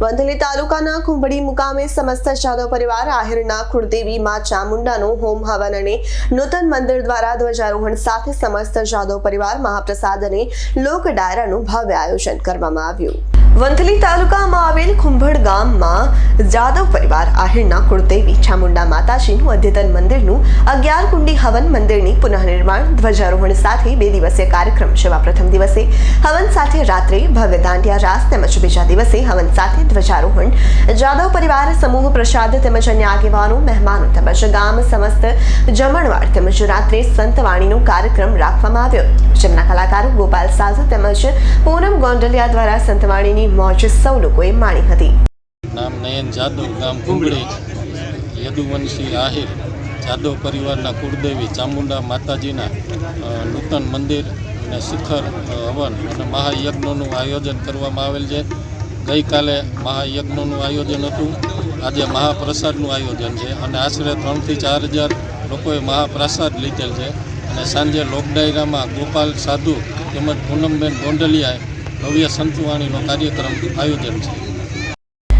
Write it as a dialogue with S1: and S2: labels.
S1: વંથલી તાલુકાના કુંભડી મુકામે સમસ્ત જાદવ પરિવાર આહિરના કુળદેવી માં ચામુંડાનું હોમ હવન અને નૂતન મંદિર દ્વારા ધ્વજારોહણ સાથે સમસ્ત જાદવ પરિવાર મહાપ્રસાદ અને લોક ડાયરાનું ભવ્ય આયોજન કરવામાં આવ્યું. વંથલી તાલુકામાં આવેલ કુંભડ ગામમાં જાદવ પરિવાર આહિરના કુળદેવી ચામુંડા માતાજીનું અદ્યતન મંદિરનું અગિયાર કુંડી હવન મંદિરની પુનઃનિર્માણ ધ્વજારોહણ સાથે બે દિવસીય કાર્યક્રમ જેવા પ્રથમ દિવસે. હવન સાથે રાત્રે ભવ્ય દાંડિયા રાસ તેમજ બીજા દિવસે હવન સાથે ધ્વજારોહણ. જાદવ પરિવાર, સમૂહ પ્રસાદ તેમજ અન્ય આગેવાનો, મહેમાનો તેમજ ગામ સમસ્ત જમણવાર તેમજ રાત્રે સંતવાણીનો કાર્યક્રમ રાખવામાં આવ્યો. જેમના કલાકારો ગોપાલ સાધુ તેમજ પૂનમ ગોંડલિયા દ્વારા સંતવાણીની મોજ સૌ લોકોએ માણી હતી.
S2: નયન જાદવ ગામ કુંબળી યદુવંશી આહિર, જાદવ પરિવારના કુળદેવી, ચામુંડા માતાજીના નૂતન મંદિર અને શિખર હવન અને મહાયજ્ઞોનું આયોજન કરવામાં આવેલ છે. ગઈકાલે મહાયજ્ઞોનું આયોજન હતું. આજે મહાપ્રસાદનું આયોજન છે અને આશરે ત્રણથી ચાર હજાર લોકોએ મહાપ્રસાદ લીધેલ છે. અને સાંજે લોકડાયરામાં ગોપાલ સાધુ તેમજ પૂનમબેન ગોંડલિયાએ ભવ્ય સંતવાણીનો કાર્યક્રમ આયોજન છે.